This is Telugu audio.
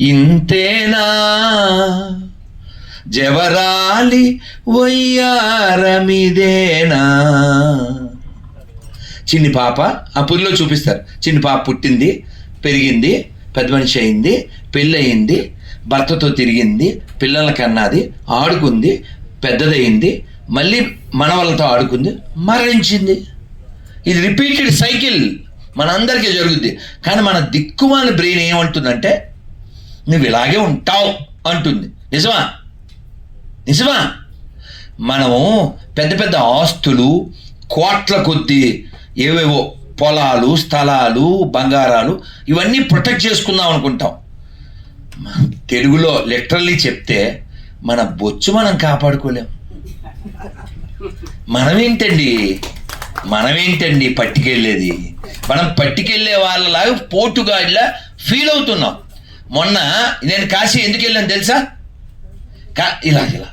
ఇంతేనా? జవరాలి వయ్యారమిదేనా? చిన్ని పాప ఆ పురిలో చూపిస్తారు. చిన్ని పాప పుట్టింది పెరిగింది పెద్ద మనిషి అయింది పెళ్ళయింది భర్తతో తిరిగింది పిల్లల కన్నది ఆడుకుంది పెద్దదయింది మళ్ళీ మనవలతో ఆడుకుంది మరణించింది. ఇది రిపీటెడ్ సైకిల్ మనందరికీ జరుగుద్ది. కానీ మన దిక్కుమాల బ్రెయిన్ ఏమంటుందంటే నువ్వు ఇలాగే ఉంటావు అంటుంది. నిజమా? నిజమా? మనము పెద్ద పెద్ద ఆస్తులు కోట్ల కొద్దీ ఏవేవో పొలాలు స్థలాలు బంగారాలు ఇవన్నీ ప్రొటెక్ట్ చేసుకుందాం అనుకుంటాం. తెలుగులో లిటరల్లీ చెప్తే మన బొచ్చు మనం కాపాడుకోలేం. మనమేంటండి? మనమేంటండి పట్టుకెళ్ళేది? మనం పట్టుకెళ్ళే వాళ్ళలాగా పోటుగాడిలా ఫీల్ అవుతున్నాం. మొన్న నేను కాశీ ఎందుకు వెళ్ళాను తెలుసా? కా ఇలా ఇలా.